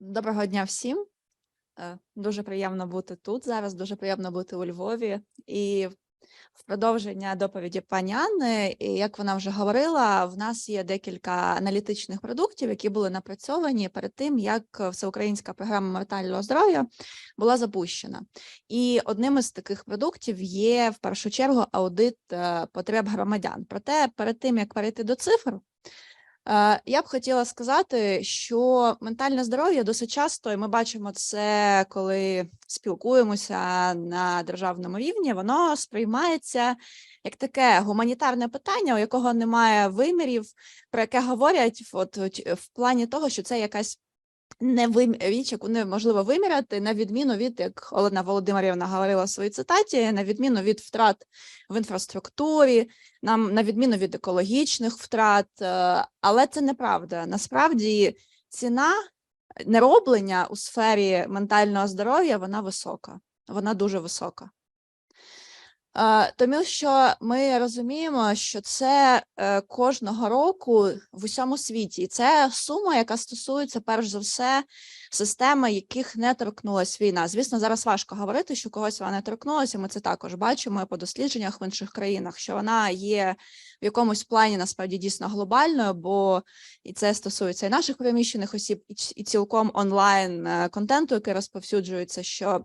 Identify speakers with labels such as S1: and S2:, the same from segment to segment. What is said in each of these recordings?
S1: Доброго дня всім. Е, Дуже приємно бути тут зараз, дуже приємно бути у Львові. І в продовження доповіді пані Анни, як вона вже говорила, в нас є декілька аналітичних продуктів, які були напрацьовані перед тим, як всеукраїнська програма ментального здоров'я була запущена. І одним із таких продуктів є в першу чергу аудит е, потреб громадян. Проте перед тим як перейти до цифр, Я б хотіла сказати, що ментальне здоров'я досить часто, і ми бачимо це, коли спілкуємося на державному рівні, воно сприймається як таке гуманітарне питання, у якого немає вимірів, про яке говорять от, в плані того, що це якась невим... річ, яку неможливо виміряти, на відміну від, як Олена Володимирівна говорила в своїй цитаті, на відміну від втрат в інфраструктурі, нам на відміну від екологічних втрат, е, але це неправда. Насправді ціна нероблення у сфері ментального здоров'я вона висока, вона дуже висока. Тому що ми розуміємо, що це е, кожного року в усьому світі, і це сума, яка стосується перш за все системи, яких не торкнулась війна. Звісно, зараз важко говорити, що когось вона не торкнулася. Ми це також бачимо по дослідженнях в інших країнах, що вона є в якомусь плані насправді дійсно глобальною, бо і це стосується і наших переміщених осіб, і цілком онлайн е, контенту, який розповсюджується, що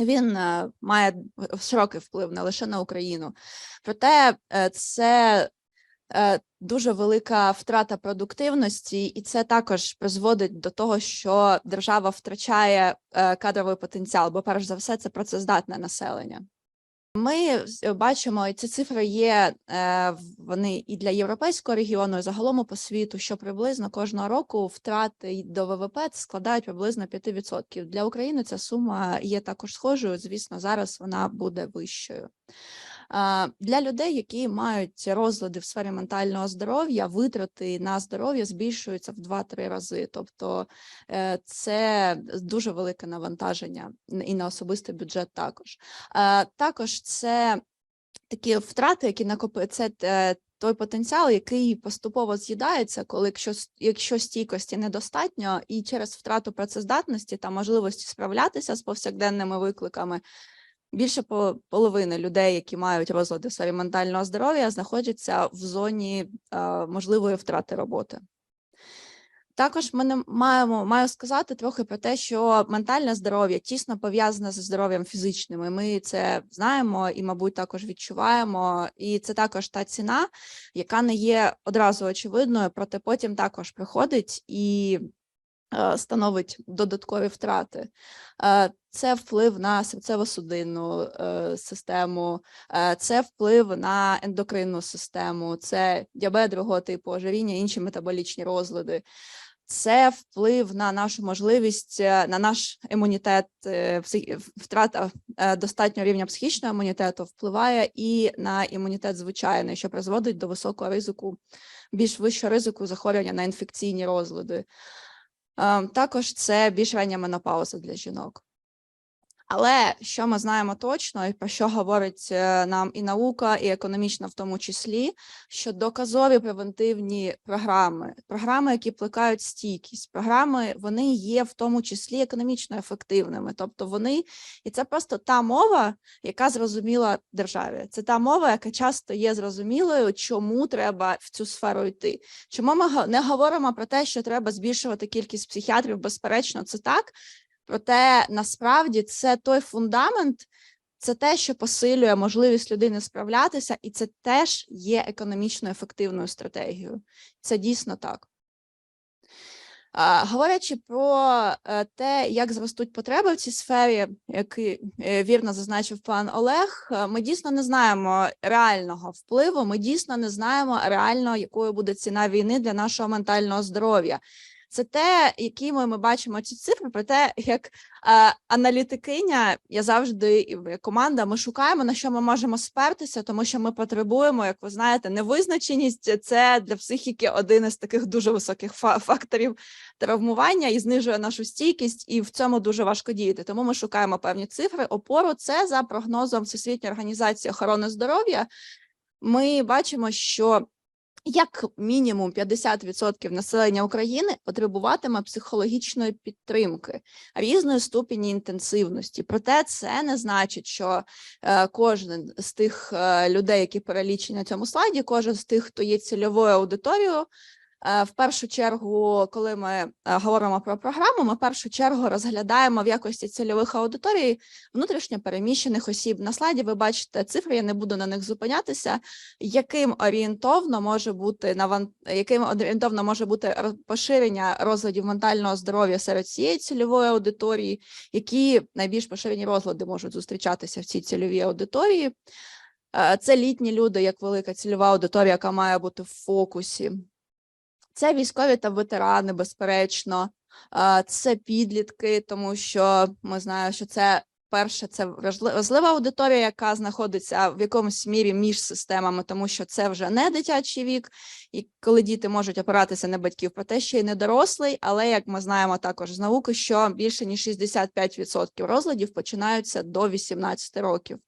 S1: він е, має широкий вплив не лише на Україну. Проте е, це е, дуже велика втрата продуктивності, і це також призводить до того, що держава втрачає кадровий потенціал, бо перш за все це працездатне населення. Ми бачимо, і ці цифри є е, вони і для європейського регіону, і загалом по світу, що приблизно кожного року втрати до ВВП складають приблизно 5%. Для України ця сума є також схожою. Звісно, зараз вона буде вищою. Для людей, які мають розлади в сфері ментального здоров'я, витрати на здоров'я збільшуються в 2-3 рази. Тобто е, це дуже велике навантаження і на особистий бюджет також. Також це такі втрати, які накопи... це е, той потенціал, який поступово з'їдається, коли якщо, якщо стійкості недостатньо, і через втрату працездатності та можливості справлятися з повсякденними викликами, більше по половини людей, які мають розлади в сфері ментального здоров'я, знаходяться в зоні е, можливої втрати роботи. Також ми не маємо маю сказати трохи про те, що ментальне здоров'я тісно пов'язане зі здоров'ям фізичним. і Ми це знаємо і, мабуть, також відчуваємо. І це також та ціна, яка не є одразу очевидною, проте потім також приходить і становить додаткові втрати. Е, Це вплив на серцево-судинну е, систему, е, це вплив на ендокринну систему, це діабет другого типу, ожиріння, інші метаболічні розлади. Це вплив на нашу можливість, е, на наш імунітет, е, втрата е, достатнього рівня психічного імунітету впливає і на імунітет звичайний, що призводить до високого ризику, більш вищого ризику захворювання на інфекційні розлади. Е, Також це більш рання менопауза для жінок. Але що ми знаємо точно, і про що говорить е, нам і наука, і економічна в тому числі, що доказові превентивні програми, програми, які плекають стійкість, програми, вони є в тому числі економічно ефективними. Тобто вони, і це просто та мова, яка зрозуміла державі. Це та мова, яка часто є зрозумілою, чому треба в цю сферу йти. Чому ми не говоримо про те, що треба збільшувати кількість психіатрів? Безперечно, це так. Проте насправді це той фундамент, це те, що посилює можливість людини справлятися, і це теж є економічно ефективною стратегією. Це дійсно так. Говорячи про е, те, як зростуть потреби в цій сфері, який е, вірно зазначив пан Олег, е, ми дійсно не знаємо реального впливу. Ми дійсно не знаємо реально, якою буде ціна війни для нашого ментального здоров'я. Це те, якими ми бачимо ці цифри, про те, як е, аналітикиня, я завжди і команда, ми шукаємо на що ми можемо спертися, тому що ми потребуємо, як ви знаєте, невизначеність це для психіки один із таких дуже високих факторів травмування і знижує нашу стійкість, і в цьому дуже важко діяти. Тому ми шукаємо певні цифри. Опору це за прогнозом Всесвітньої організації охорони здоров'я. Ми бачимо, що як мінімум 50% населення України потребуватиме психологічної підтримки різної ступені інтенсивності. Проте це не значить, що е, кожен з тих е, людей, які перелічені на цьому слайді, кожен з тих, хто є цільовою аудиторією. Е, В першу чергу, коли ми е, говоримо про програму, ми в першу чергу розглядаємо в якості цільових аудиторій внутрішньо переміщених осіб. На слайді ви бачите цифри, я не буду на них зупинятися яким орієнтовно може бути наван... яким орієнтовно може бути поширення розладів ментального здоров'я серед цієї цільової аудиторії, які найбільш поширені розлади можуть зустрічатися в цій цільовій аудиторії. Е, Це літні люди, як велика цільова аудиторія, яка має бути в фокусі. Це військові та ветерани, безперечно. Це підлітки, тому що ми знаємо, що це перше, це вразлива аудиторія, яка знаходиться в якомусь мірі між системами, тому що це вже не дитячий вік, і коли діти можуть опиратися на батьків, проте ще й не дорослий. Але як ми знаємо також з науки, що більше ніж 65% розладів починаються до 18 років.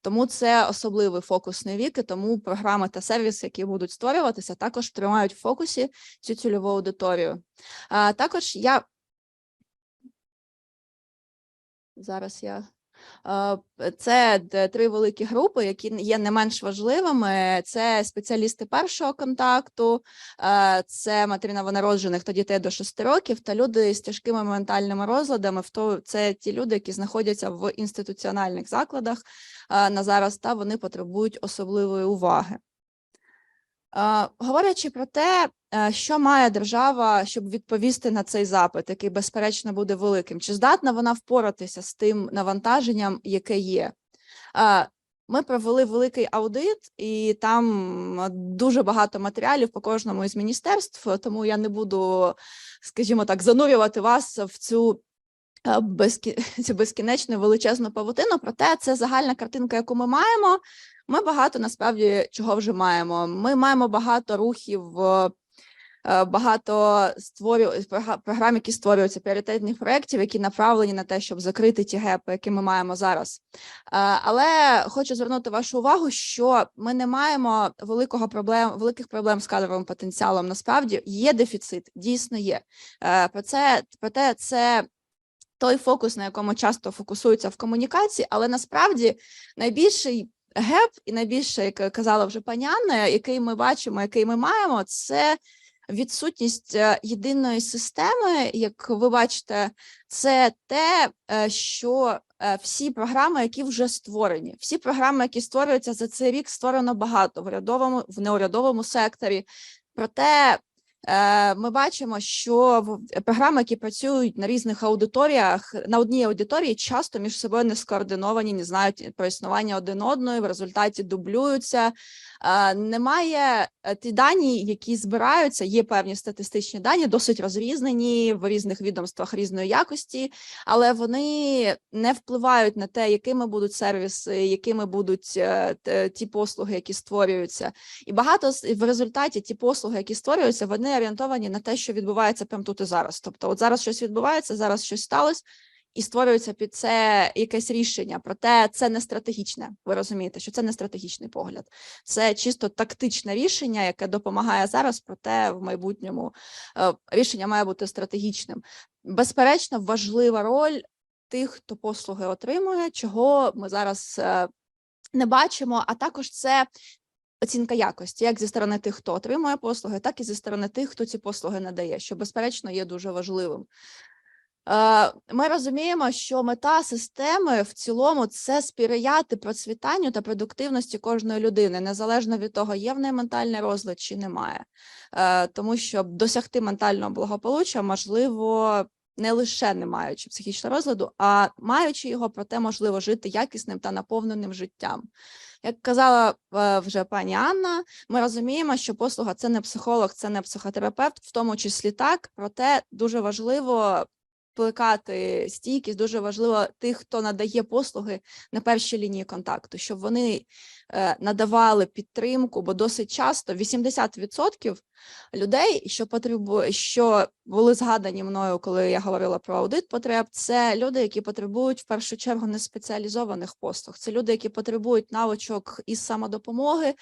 S1: Тому це особливий фокусний вік, і тому програми та сервіси, які будуть створюватися, також тримають в фокусі цю цільову аудиторію. А, також я зараз я. П- Це три великі групи, які є не менш важливими. Це спеціалісти першого контакту, це матері новонароджених та дітей до 6 років, та люди з тяжкими ментальними розладами. Це ті люди, які знаходяться в інституціональних закладах на зараз, та вони потребують особливої уваги. Е, Говорячи про те, е, що має держава, щоб відповісти на цей запит, який безперечно буде великим, чи здатна вона впоратися з тим навантаженням, яке є? Е, Ми провели великий аудит, і там е, дуже багато матеріалів по кожному із міністерств, тому я не буду, скажімо так, занурювати вас в цю е, безкінечну величезну павутину. Проте це загальна картинка, яку ми маємо. Ми багато насправді чого вже маємо. Ми маємо багато рухів, е, е, багато створю... прога- програм, які створюються, пріоритетних проєктів, які направлені на те, щоб закрити ті гепи, які ми маємо зараз. Е, Але хочу звернути вашу увагу, що ми не маємо великого проблем, великих проблем з кадровим потенціалом. Насправді є дефіцит, дійсно є. Е, Про це проте це той фокус, на якому часто фокусуються в комунікації, але насправді найбільший геп і найбільше, як казала вже пані Анна, який ми бачимо, який ми маємо, це відсутність е, єдиної системи. Як ви бачите, це те, е, що е, всі програми, які вже створені, всі програми, які створюються за цей рік, створено багато в урядовому, в неурядовому секторі. Проте Ми бачимо, що програми, які працюють на різних аудиторіях, на одній аудиторії часто між собою не скоординовані, не знають про існування один одної, в результаті дублюються. Немає ті дані, які збираються. Є певні статистичні дані, досить розрізнені в різних відомствах різної якості, але вони не впливають на те, якими будуть сервіси, якими будуть е, ті послуги, які створюються. І багато в результаті ті послуги, які створюються, вони орієнтовані на те, що відбувається прямо тут і зараз. Тобто, от зараз щось відбувається, зараз щось сталося, і створюється під це якесь рішення. Проте це не стратегічне. Ви розумієте, що це не стратегічний погляд, це чисто тактичне рішення, яке допомагає зараз. Проте в майбутньому е, рішення має бути стратегічним. Безперечно, важлива роль тих, хто послуги отримує, чого ми зараз е, не бачимо, а також це оцінка якості, як зі сторони тих, хто отримує послуги, так і зі сторони тих, хто ці послуги надає, що безперечно є дуже важливим. Е, Ми розуміємо, що мета системи в цілому це сприяти процвітанню та продуктивності кожної людини, незалежно від того, є в неї ментальний розлад чи немає. Е, Тому що досягти ментального благополуччя можливо не лише не маючи психічного розладу, а маючи його, проте можливо жити якісним та наповненим життям. Як казала е, вже пані Анна, ми розуміємо, що послуга це не психолог, це не психотерапевт, в тому числі так. Проте дуже важливо плекати стійкість, дуже важливо тих, хто надає послуги на першій лінії контакту, щоб вони е, надавали підтримку, бо досить часто 80% людей, що потребує, що були згадані мною, коли я говорила про аудит потреб, це люди, які потребують в першу чергу не спеціалізованих послуг. Це люди, які потребують навичок із самодопомоги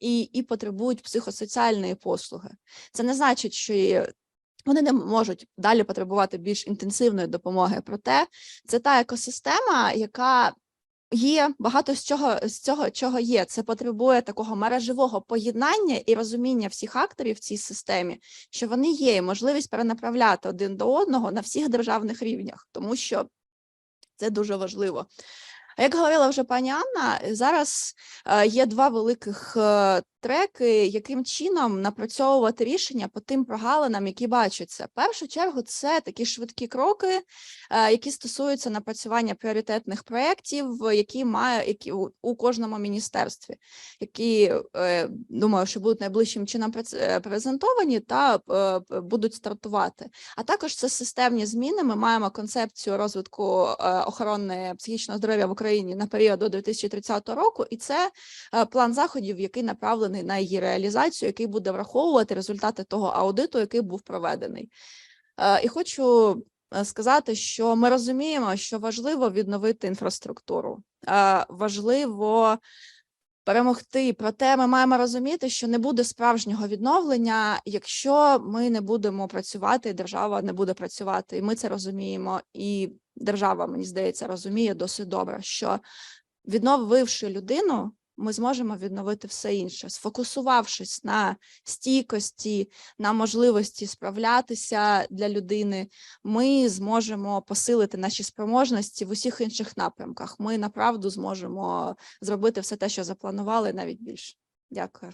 S1: і, і потребують психосоціальної послуги. Це не значить, що вони не можуть далі потребувати більш інтенсивної допомоги. Проте це та екосистема, яка є багато з чого з цього, чого є. Це потребує такого мережевого поєднання і розуміння всіх акторів в цій системі, що вони є, і можливість перенаправляти один до одного на всіх державних рівнях, тому що це дуже важливо. Як говорила вже пані Анна, зараз е, є два великих е, треки, яким чином напрацьовувати рішення по тим прогалинам, які бачаться. В першу чергу це такі швидкі кроки, е, які стосуються напрацювання пріоритетних проєктів, які має які у, кожному міністерстві, які е, думаю, що будуть найближчим чином е, презентовані та будуть стартувати. А також це системні зміни. Ми маємо концепцію розвитку охорони психічного здоров'я в Україні на період до 2030 року, і це план заходів, який направлений на її реалізацію, який буде враховувати результати того аудиту, який був проведений. Е, І хочу е, сказати, що ми розуміємо, що важливо відновити інфраструктуру, е, важливо перемогти. Проте ми маємо розуміти, що не буде справжнього відновлення, якщо ми не будемо працювати, держава не буде працювати. І ми це розуміємо. І держава, мені здається, розуміє досить добре, що відновивши людину, ми зможемо відновити все інше, сфокусувавшись на стійкості, на можливості справлятися для людини, ми зможемо посилити наші спроможності в усіх інших напрямках. Ми направду зможемо зробити все те, що запланували, навіть більше. Дякую.